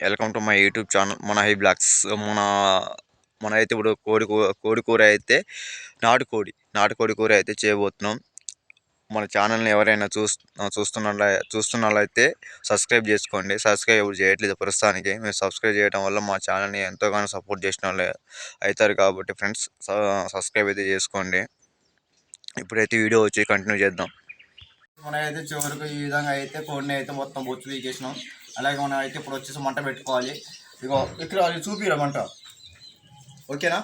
Welcome to my YouTube channel మన hi blogs మన మన అయితే ఇప్పుడు కోడి కోడి కూర అయితే నాటుకోడి నాటుకోడి కూర అయితే చేయబోతున్నాం. మన ఛానల్ని ఎవరైనా చూస్ చూస్తున్న చూస్తున్నట్లయితే సబ్స్క్రైబ్ చేసుకోండి. సబ్స్క్రైబ్ ఇప్పుడు చేయట్లేదు ప్రస్తుతానికి. మీరు సబ్స్క్రైబ్ చేయడం వల్ల మా ఛానల్ని ఎంతోగానో సపోర్ట్ చేసిన వాళ్ళు అవుతారు కాబట్టి ఫ్రెండ్స్ సబ్స్క్రైబ్ అయితే చేసుకోండి. ఇప్పుడైతే వీడియో వచ్చి కంటిన్యూ చేద్దాం. మనం అయితే చివరికి ఈ విధంగా అయితే కోడిని అయితే మొత్తం బొచ్చు పీకేసినాం అలాగే మనం అయితే ఇప్పుడు వచ్చేసి మంట పెట్టుకోవాలి. ఇగో ఇక్కడ అది చూపిరా మంట. ఓకేనా?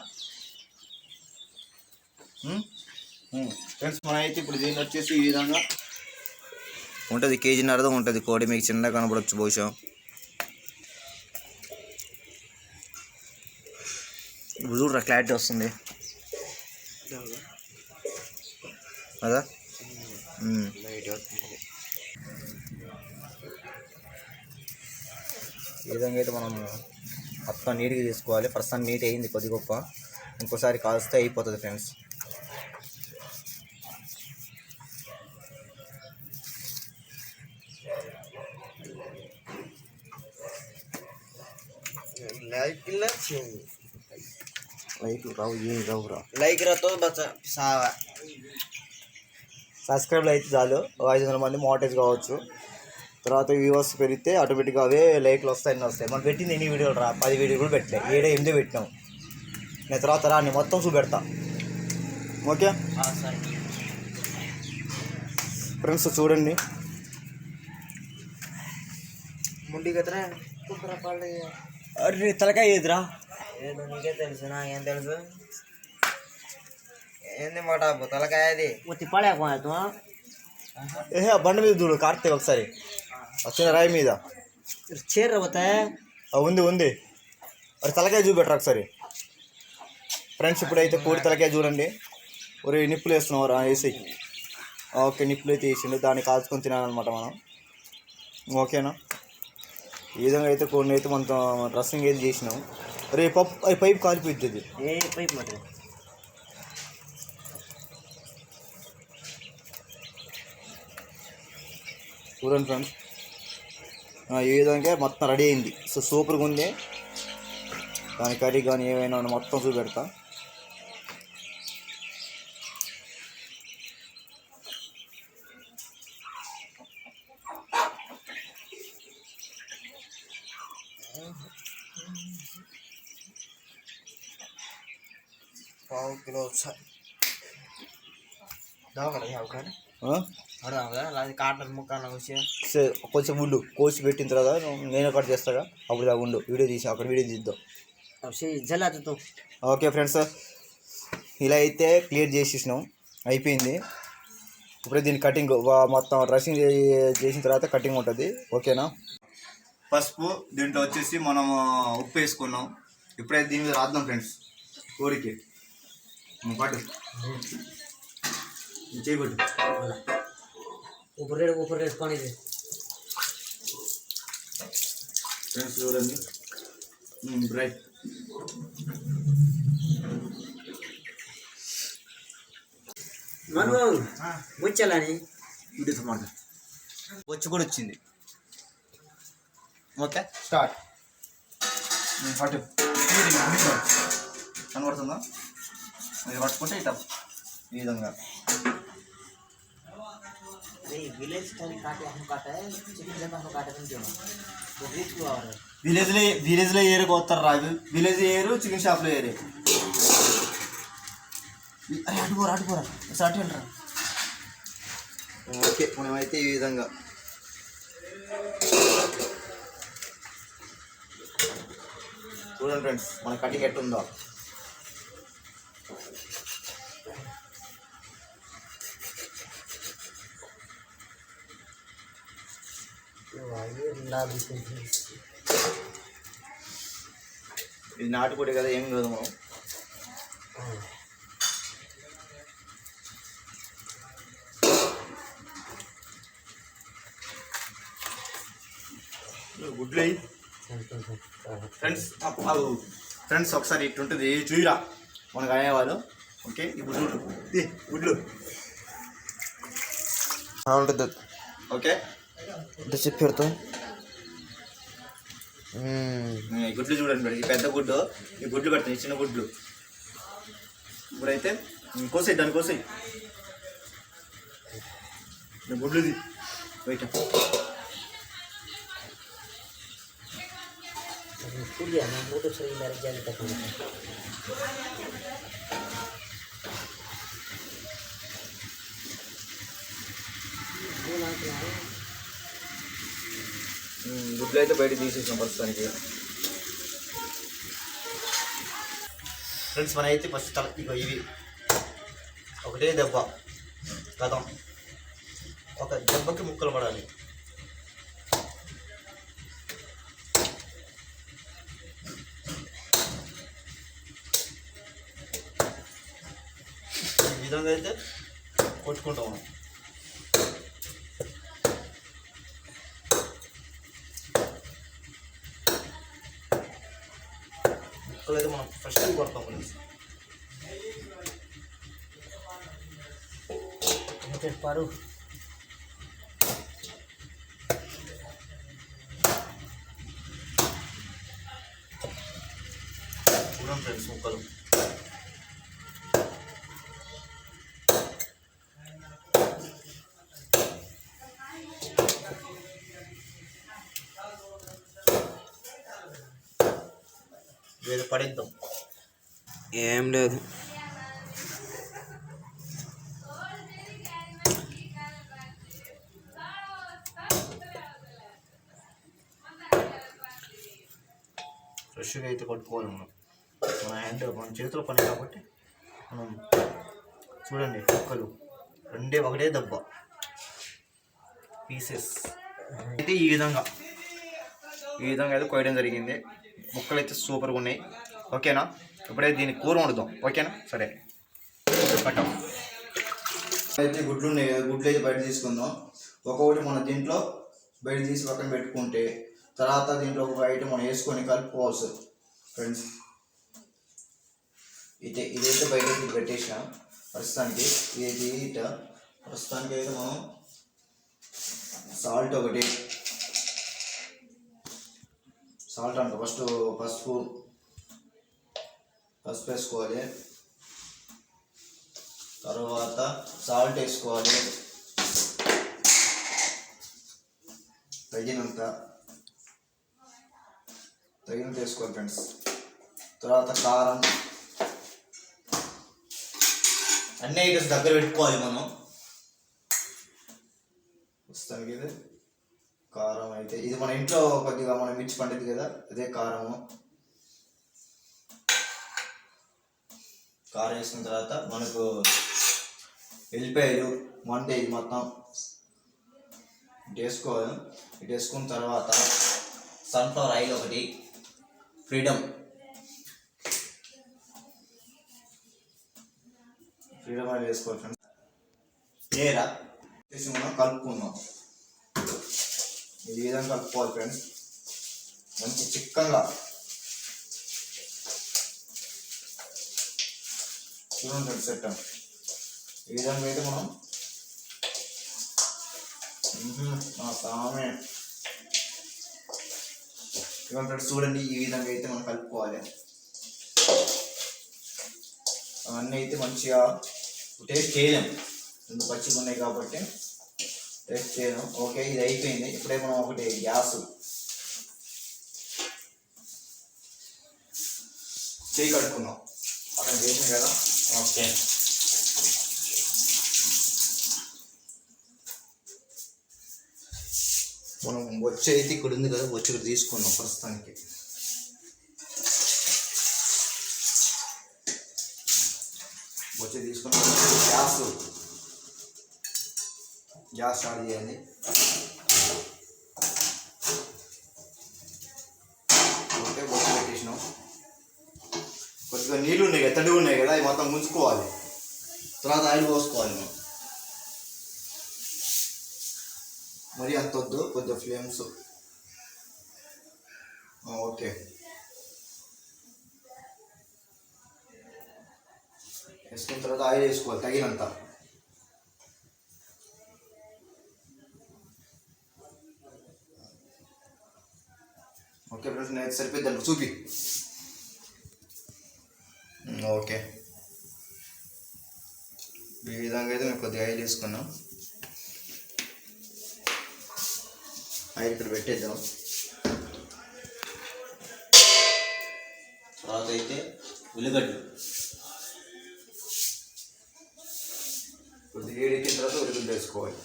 ఫ్రెండ్స్ మనం అయితే ఇప్పుడు దీన్ని వచ్చేసి ఈ విధంగా ఉంటుంది కేజీన్నరతో ఉంటుంది కోడి మీకు చిన్నగా కనపడవచ్చు బహుశా. ఇప్పుడు చూడరా క్లారిటీ వస్తుంది. కదా ఈ విధంగా అయితే మనం మొత్తం నీట్గా తీసుకోవాలి. ప్రస్తుతం నీట్ అయింది కొద్ది గొప్ప. ఇంకోసారి కాల్స్తే అయిపోతుంది ఫ్రెండ్స్ లైక్ రావు ఏం రావు రా. లైక్ రతో బచ్చ సావా. సబ్స్క్రైబ్లు అయితే చాలు. ఒక ఐదు వందల మంది మోటేజ్ కావచ్చు. తర్వాత వ్యూవర్స్ పెరిగితే ఆటోమేటిక్గా అవే లైక్లు వస్తాయి అన్నీ వస్తాయి. మనం పెట్టింది ఎన్ని వీడియోలు రా? పది వీడియోలు కూడా పెట్టలే. ఏడే ఎనిమిది పెట్టినాం. నేను తర్వాత రా నేను మొత్తం చూపెడతా. ఓకే? సరే. ఫ్రెండ్స్ చూడండి. ముండి కదరా అరే తలకాయ ఎదురా ఏదో నీకే తెలుసు నాకేం తెలుసు? ఏంది మాట తలకాయ అది? తిప్పాలేకపోతా ఏ ఆ? బండి మీద చూడు కార్తీక్ ఒకసారి. వచ్చిన రాయి మీద. చీర ఉంది ఉంది. మరి తలకాయ చూపెట్టరా ఒకసారి. ఫ్రెండ్స్ ఇప్పుడైతే కోడి తలకాయ చూడండి. ఒరే నిప్పులు వేస్తున్నావు రా వేసి ఓకే నిప్పులు అయితే వేసిండు. దాన్ని కాల్చుకొని తినాలన్నమాట మనం. ఓకేనా? ఈ విధంగా అయితే కొన్ని అయితే మనం రసం అయితే చేసినాం. రే పప్పు అది పైపు కాలిపోయింది ఇది ఏ పైపు మాట చూడండి ఫ్రెండ్స్ ఈ విధంగా మొత్తం రెడీ అయింది. సో సూపర్గా ఉంది. దాని కర్రీ కానీ ఏమైనా ఉన్నా మొత్తం చూపెడతా. పావు కిలో అది కాటన్ ముక్కలు వచ్చి? కొంచెం ఉండు కోసి పెట్టిన తర్వాత నేను కట్ చేస్తాగా అప్పుడు దాకా ఉండు వీడియో తీసి అక్కడ వీడియో తీద్దాం. ఓకే ఫ్రెండ్స్ ఇలా అయితే క్లియర్ చేసేసినాం అయిపోయింది. ఇప్పుడు దీని కటింగ్ మొత్తం డ్రెస్సింగ్ చేసిన తర్వాత కటింగ్ ఉంటుంది ఓకేనా? పసుపు దీంట్లో వచ్చేసి మనం ఉప్పు వేసుకున్నాం. ఇప్పుడైతే దీని మీద రాద్దాం ఫ్రెండ్స్ కోడికి. పట్టు. చేయబట్టు ఊపర్ రేడు ఊపర్ వేసుకొని ఇది ఫ్రెండ్స్ చూడండి. రైట్. మను ముచ్చలని. వీడియో మాట వచ్చి కూడా వచ్చింది. ఓకే. స్టార్ట్. పట్టు కనబడుతుందా? ఇది పట్టుకుంటే ఇట్లా ఈ విధంగా. విలేజ్ స్టైల్ కాటే हम काटा है चिकन जब हम काटे नहीं क्यों वो रीच को आ रहा है విలేజ్లో విలేజ్లో ఏరుకు వస్తారు రాదు విలేజ్ ఏరు చికెన్ షాప్లో ఏరే అరే అటు పోరా అటు పోరా ఒకసారి అటు వెళ్ళరా ఓకే మనమైతే ఈ విధంగా చూడండి ఫ్రెండ్స్ మన కటింగ్ ఎట్టుందో ఇది నాటుకోడి కదా ఏం కాదు మనం గుడ్లు ఫ్రెండ్స్ అవు ఫ్రెండ్స్ ఒకసారి ఇట్టుంటుంది చూయిరా. మనకు అనేవాళ్ళు ఓకే ఇప్పుడు చూడు. గుడ్లు. ఉంటుంది. ఓకే. చెప్పారుతో ఈ గుడ్లు చూడండి మేడం ఈ పెద్ద గుడ్డు ఈ గుడ్లు పెడతాయి ఈ చిన్న గుడ్లు. ఇప్పుడైతే కోసేయి దాన్ని కోసేయి. గుడ్లుది బయట. ke kuliah. Pulang గుడ్లు అయితే బయట తీసేసాం ప్రస్తుతానికి. ఫ్రెండ్స్ మన అయితే ఫస్ట్ తల ఇగో ఇవి. ఒకటే దెబ్బ. కథం ఒక దెబ్బకి ముక్కలు పడాలి. ఈ విధంగా అయితే కొట్టుకుంటాం ముక్కలు అయితే మనం ఫస్ట్ కొడతాం ఫ్రెండ్స్ చెప్పారు? ఫ్రెండ్స్ ముక్కలు. వేరే పడేద్దాం. ఏం లేదు. ఫ్రెష్గా అయితే కొట్టుకోవాలి మనం. మన హ్యాండ్ మన చేతిలో పని కాబట్టి మనం చూడండి ముక్కలు రెండే ఒకటే దెబ్బ. పీసెస్ అయితే ఈ విధంగా. ఈ విధంగా అయితే కోయడం జరిగింది. ముక్కలు అయితే సూపర్గా ఉన్నాయి. ఓకేనా? ఇప్పుడే దీన్ని కూర వండుదాం. ఓకేనా? సరే. పట్టం అయితే గుడ్లు ఉన్నాయి కదా గుడ్లు అయితే బయట తీసుకుందాం. ఒక్కొక్కటి మన దీంట్లో బయట తీసి పక్కన పెట్టుకుంటే తర్వాత దీంట్లో ఒక ఐటమ్ మనం వేసుకొని కలుపుకోవచ్చు. ఫ్రెండ్స్ ఇదే ఇదైతే బయట తీసి పెట్టేసిన ప్రస్తుతానికి. ఇది ఇట. ప్రస్తుతానికి అయితే మనం సాల్ట్ ఒకటి సాల్ట్ అంట. ఫస్ట్ పసుపు పసుపు వేసుకోవాలి. తర్వాత సాల్ట్ వేసుకోవాలి. తగినంత తగినంత వేసుకోవాలి ఫ్రెండ్స్. తర్వాత కారం అన్ని ఐటమ్స్ దగ్గర పెట్టుకోవాలి మనం. ప్రస్తుతానికి ఇది కారం అయితే ఇది మన ఇంట్లో కొద్దిగా మనం మిర్చి పండుద్ది కదా అదే కారము. కారం వేసుకున్న తర్వాత మనకు వెళ్ళిపోయారు మంట ఇది మొత్తం ఇటు వేసుకోవాలి. ఇటు వేసుకున్న తర్వాత సన్ఫ్లవర్ ఆయిల్ ఒకటి ఫ్రీడమ్. ఫ్రీడమ్ ఆయిల్ వేసుకోవాలి ఫ్రెండ్స్ నేరా వేసి మనం కలుపుకుందాం. ఈ విధంగా కలుపుకోవాలి ఫ్రెండ్స్ మంచి చిక్కగా. చూడండి సెట్ ఈ విధంగా అయితే మనం మా సామే. ఇవ్వండి చూడండి ఈ విధంగా అయితే మనం కలుపుకోవాలి. అవన్నీ అయితే మంచిగా టేస్ట్ చేయలేం రెండు పచ్చిగా ఉన్నాయి కాబట్టి టేస్ట్ చేయలేం ఓకే ఇది అయిపోయింది ఇప్పుడే మనం ఒకటి గ్యాస్ చేయి కడుక్కున్నాం అక్కడ చేసాం కదా ఓకే మనం వచ్చే అయితే ఇక్కడ ఉంది కదా వచ్చి ఇక్కడ తీసుకున్నాం ప్రస్తుతానికి వచ్చి తీసుకున్నాం గ్యాస్ గ్యాస్ స్టార్ట్ చేయాలి ఓకే బొచ్చు పెట్టేసినాం కొద్దిగా నీళ్ళు ఉన్నాయి కదా తడిగా ఉన్నాయి కదా అవి మొత్తం ముంచుకోవాలి తర్వాత ఆయిల్ పోసుకోవాలి మనం మరి అంత వద్దు కొద్దిగా ఫ్లేమ్స్ ఓకే వేసుకున్న తర్వాత ఆయిల్ వేసుకోవాలి తగినంత నేను సరిపోద్ది చూపి. ఓకే. ఈ విధంగా అయితే మేము కొద్దిగా ఆయిల్ వేసుకున్నాం. ఆయిల్ ఇక్కడ పెట్టేద్దాం. తర్వాత అయితే ఉల్లిగడ్డలు కొద్దిగా వేడెక్కిన తర్వాత ఉల్లిగడ్డ వేసుకోవాలి.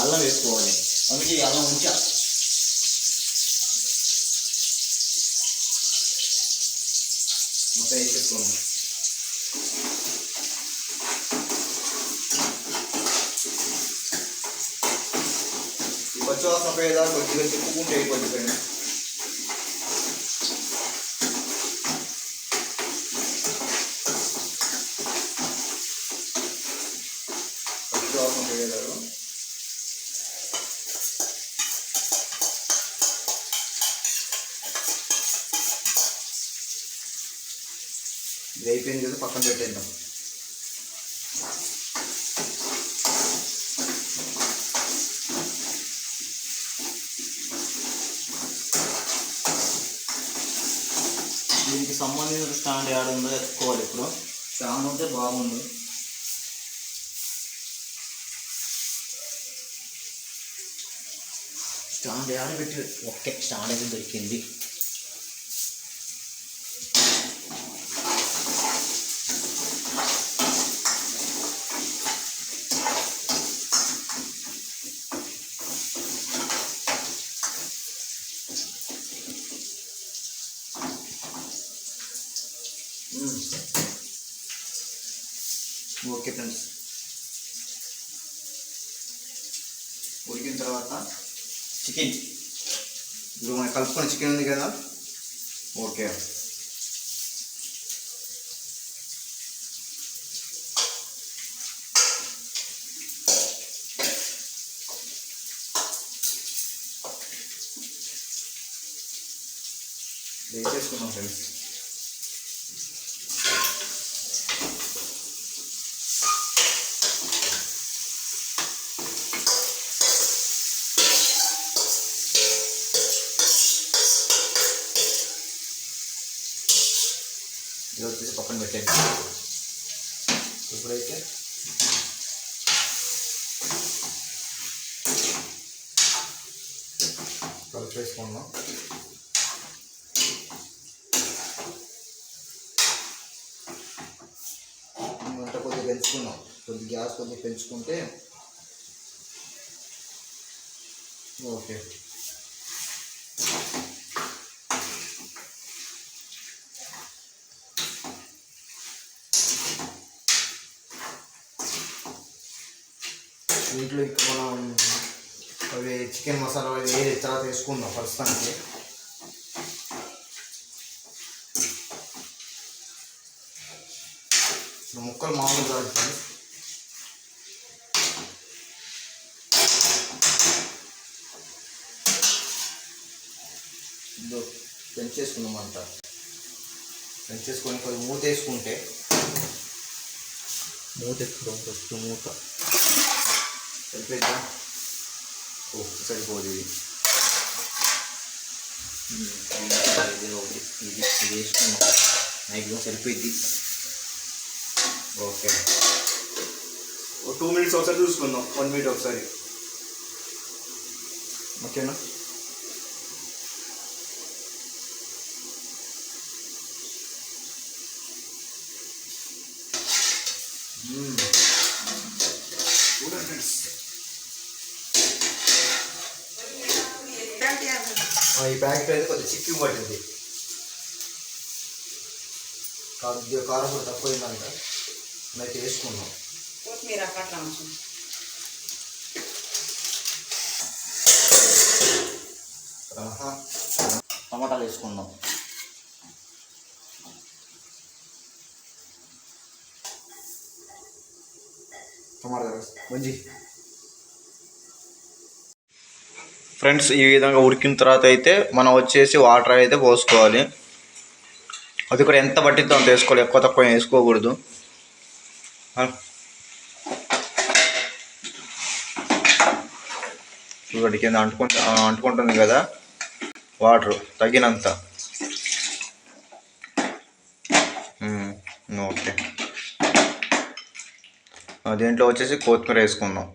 అల్లం వేసుకోవాలి. అందుకే ఈ అల్లం ఉంచా. మొత్తం వేసేసుకోండి. ఈ పచ్చివాసన పోయేదాకా కొద్దిగా తిప్పుకుంటే అయిపోతుంది ఫ్రెండ్ ఇది అయిపోయింది కదా పక్కన పెట్టేద్దాం. దీనికి సంబంధించిన స్టాండ్ యాడ్ ఉందో ఎత్తుకోవాలి ఇప్పుడు. స్టాండ్ ఉంటే బాగుండు. స్టాండ్ యాడ్ పెట్టి ఒకే స్టాండ్ అయితే దొరికింది. చికెన్ ఇప్పుడు మనం కలుపుకొని చికెన్ ఉంది కదా ఓకే వేసేసుకున్నాం ఫ్రెండ్స్ ఇది వచ్చేసి పక్కన పెట్టండి ఇప్పుడైతే కలిపేసుకున్నాం మంట కొద్దిగా పెంచుకున్నాం. కొద్ది గ్యాస్ కొద్దిగా పెంచుకుంటే ఓకే. వీటిలో మనం అవి చికెన్ మసాలా అవి తర్వాత వేసుకుందాం ప్రస్తుతానికి. ఇప్పుడు ముక్కలు మామూలు కాదు ఫ్రెండ్స్. అంట. పెంచేసుకొని కొద్దిగా మూత వేసుకుంటే మూత ఎత్తుకోం ఫస్ట్ మూత. సరిపోయిద్దా ఓ సరిపోదు ఇది ఇది ఒకటి ఇది ఇది వేసుకున్నాం మ్యాక్సిమం సరిపోయిద్ది ఓకే ఓ టూ మినిట్స్ ఒకసారి చూసుకుందాం వన్ మినిట్ ఒకసారి ఓకేనా ఈ బ్యాగ్ అయితే కొంచెం చిక్కి పట్టింది కాదు కారం కూడా తక్కువైందంట. నైట్ వేసుకున్నాం. కొత్తిమీర అట్లా టమాటాలు వేసుకుందాం టమాటా మంచి. ఫ్రెండ్స్ ఈ విధంగా ఉడికిన తర్వాత అయితే మనం వచ్చేసి వాటర్ అయితే పోసుకోవాలి. అది కూడా ఎంత పట్టిద్దో అంత వేసుకోవాలి ఎక్కువ తక్కువ వేసుకోకూడదు. ఆ. చూడండి కింద అంటుకుంటు అంటుకుంటుంది కదా వాటర్ తగినంత. ఓకే. దీంట్లో వచ్చేసి కొత్తిమీర వేసుకుందాం.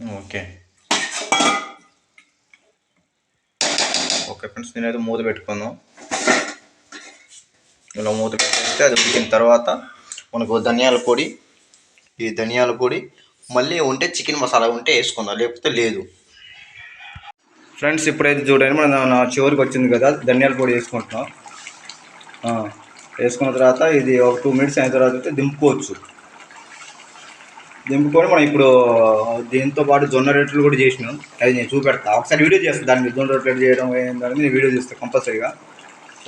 ఓకే. ఓకే ఫ్రెండ్స్ నేనైతే మూత పెట్టుకుందాం. ఇలా మూత పెట్టేస్తే అది ఉడికిన తర్వాత మనకు ధనియాల పొడి ఈ ధనియాల పొడి మళ్ళీ ఉంటే చికెన్ మసాలా ఉంటే వేసుకుందాం లేకపోతే లేదు. ఫ్రెండ్స్ ఇప్పుడైతే చూడండి మనం నా చివరికి వచ్చింది కదా ధనియాల పొడి వేసుకుంటున్నాం. వేసుకున్న తర్వాత ఇది ఒక టూ మినిట్స్ అయిన తర్వాత అయితే దింపుకోవచ్చు. దింపుకొని మనం ఇప్పుడు దీంతో పాటు జొన్న రొట్టెలు కూడా చేసినాం. అది నేను చూపెడతా. ఒకసారి వీడియో చేస్తాను దానికి జొన్న రొట్టెలు చేయడం దాని మీద వీడియో చేస్తాను కంపల్సరీగా.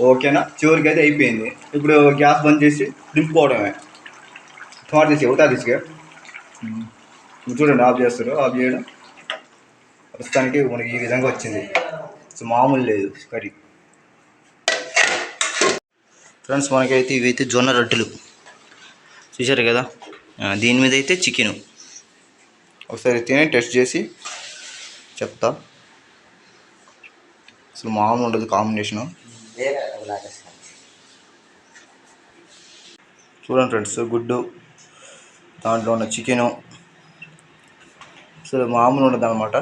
ఓకేనా? చివరికి అయితే అయిపోయింది. ఇప్పుడు గ్యాస్ బంద్ చేసి దింపుకోవడమే. టమాటా తీసి అవుతా తీసుకే చూడండి ఆఫ్ చేస్తారు. ఆఫ్ చేయడం. ప్రస్తుతానికి మనకి ఈ విధంగా వచ్చింది. సో మామూలు లేదు కర్రీ. ఫ్రెండ్స్ మనకైతే ఇవైతే జొన్న రొట్టెలు. చూశారు కదా? దీని మీద అయితే చికెను. ఒకసారి తినే టెస్ట్ చేసి చెప్తా. అసలు మామూలు ఉండదు కాంబినేషను. చూడండి ఫ్రెండ్స్ గుడ్డు దాంట్లో ఉన్న చికెను. అసలు మామూలు ఉండదు అనమాట